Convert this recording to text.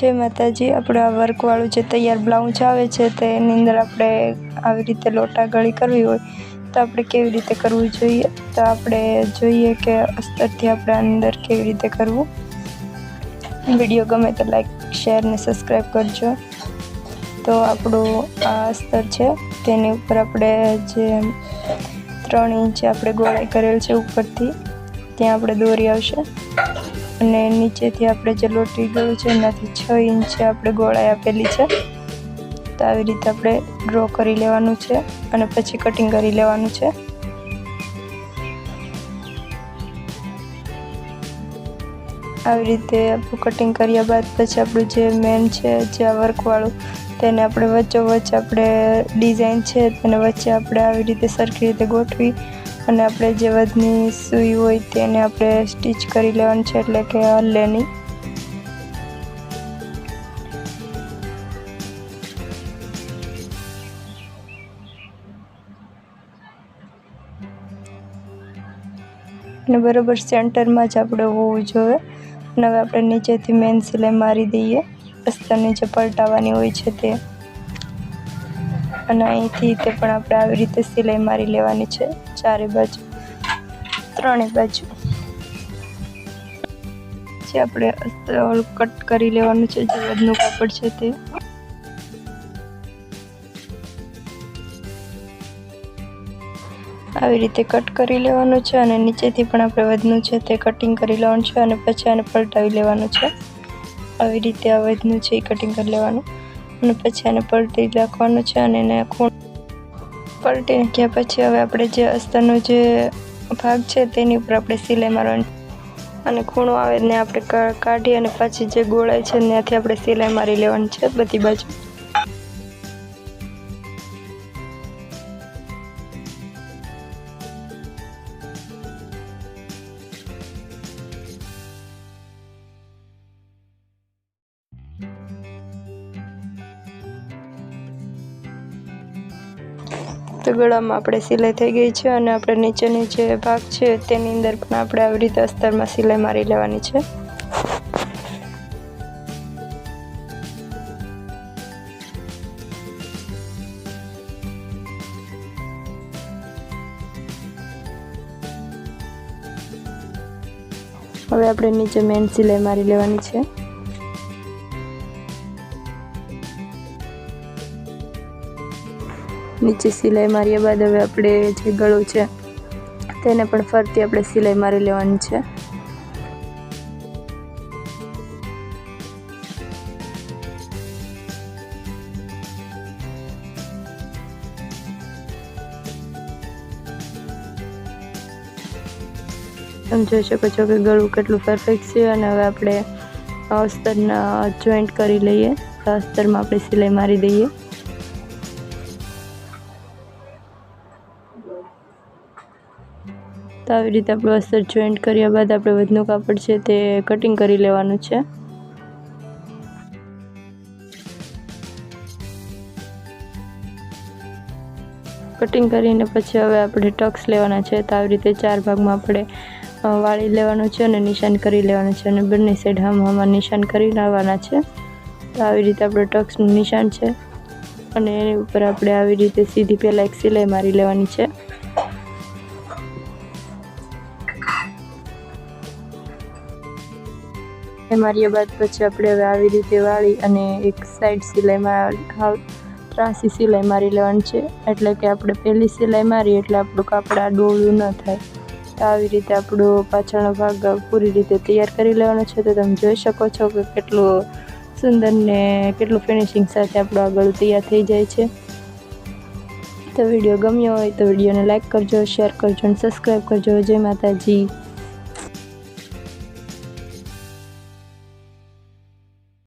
જય માતાજી. આપણે આ વર્કવાળું જે તૈયાર બ્લાઉઝ આવે છે તેની અંદર આપણે આવી રીતે લોટા ગળી કરવી હોય, તો આપણે કેવી રીતે કરવું જોઈએ? તો આપણે જોઈએ કે અસ્તરથી આપણે અંદર કેવી રીતે કરવું. વીડિયો ગમે તો લાઈક શેર ને સબસ્ક્રાઈબ કરજો. તો આપણું આ અસ્તર છે, તેની ઉપર આપણે જે ત્રણ ઇંચ આપણે ગોળાઈ કરેલ છે ઉપરથી, ત્યાં આપણે દોરી આવશે. અને નીચેથી આપણે જે લોટી ગયું છે, એનાથી છ ઇંચ આપણે ગોળાઈ આપેલી છે. તો આવી રીતે આપણે ડ્રો કરી લેવાનું છે અને પછી કટિંગ કરી લેવાનું છે. આવી રીતે આપણું કટિંગ કર્યા બાદ પછી આપણું જે મેન છે, જે આ વર્કવાળું તેને આપણે વચ્ચોવચ્ચ આપણે ડિઝાઇન છે, તેને વચ્ચે આપણે આવી રીતે સરખી રીતે ગોઠવી અને આપણે જે વધની સૂઈ હોય તેને આપણે સ્ટીચ કરી લેવાનું છે એટલે કે હલે નહીં. અને બરોબર સેન્ટરમાં જ આપણે હોવું જોઈએ. અને હવે આપણે નીચેથી મેન સિલાઈ મારી દઈએ. અસ્તરની જે પલટાવવાની હોય છે તે. અને અહીંથી તે પણ આપણે આવી રીતે સિલાઈ મારી લેવાની છે. ચારે બાજુ ત્રણેય બાજુ. જે આપણે કટ કરી લેવાનું છે, જે વધનું કાપડ છે તે. આવી રીતે કટ કરી લેવાનું છે અને નીચેથી પણ આપણે વધનું છે તે કટિંગ કરી લેવાનું છે અને પછી આને પલટાવી લેવાનું છે. આવી રીતે આ વધનું છે એ કટિંગ કરી લેવાનું. અને પછી આને પલટી રાખવાનું છે અને એને ખૂણ પલટી નાખ્યા પછી હવે આપણે જે અસ્તરનો જે ભાગ છે તેની ઉપર આપણે સિલાઈ મારવાની અને ખૂણો આવે ને આપણે કાઢી અને પછી જે ગોળાઈ છે ત્યાંથી આપણે સિલાઈ મારી લેવાની છે બધી બાજુ. તો ગળામાં આપણે સિલાઈ થઈ ગઈ છે અને આપણે નીચેની જે ભાગ છે તેની અંદર પણ આપણે આવી રીતે અસ્તરમાં સિલાઈ મારી લેવાની છે. હવે આપણે નીચે મેન સિલાઈ મારી લેવાની છે. નીચે સિલાઈ માર્યા બાદ હવે આપણે જે ગળું છે, તેને પણ ફરતી આપણે સિલાઈ મારી લેવાની છે. તમે જોઈ શકો છો કે ગળું કેટલું પરફેક્ટ છે અને હવે આપણે અસ્તરના જોઈન્ટ કરી લઈએ. અસ્તરમાં આપણે સિલાઈ મારી દઈએ. તો આવી રીતે આપણું અસ્તર જોઈન્ટ કર્યા બાદ આપણે વધનું કાપડ છે તે કટિંગ કરી લેવાનું છે. કટિંગ કરીને પછી હવે આપણે ટક્સ લેવાના છે તો આવી રીતે ચાર ભાગમાં આપણે વાળી લેવાનું છે અને નિશાન કરી લેવાનું છે અને બંને સાઈડ હમ હમા નિશાન કરી લેવાના છે. તો આવી રીતે આપણે ટક્સનું નિશાન છે અને એની ઉપર આપણે આવી રીતે સીધી પહેલાં એક સિલાઈ મારી લેવાની છે. એ માર્યા બાદ પછી આપણે હવે આવી રીતે વાળી અને એક સાઈડ સિલાઈમાં ત્રાસી સિલાઈ મારી લેવાની છે. એટલે કે આપણે પહેલી સિલાઈ મારી એટલે આપણું કાપડ આ ડોળું ન થાય. તો આવી રીતે આપણો પાછળનો ભાગ પૂરી રીતે તૈયાર કરી લેવાનો છે. તો તમે જોઈ શકો છો કે કેટલું સુંદર ને કેટલું ફિનિશિંગ સાથે આપણું આ ગળું તૈયાર થઈ જાય છે. તો વીડિયો ગમ્યો હોય તો વિડીયોને લાઈક કરજો શેર કરજો અને સબસ્ક્રાઈબ કરજો. જય માતાજી.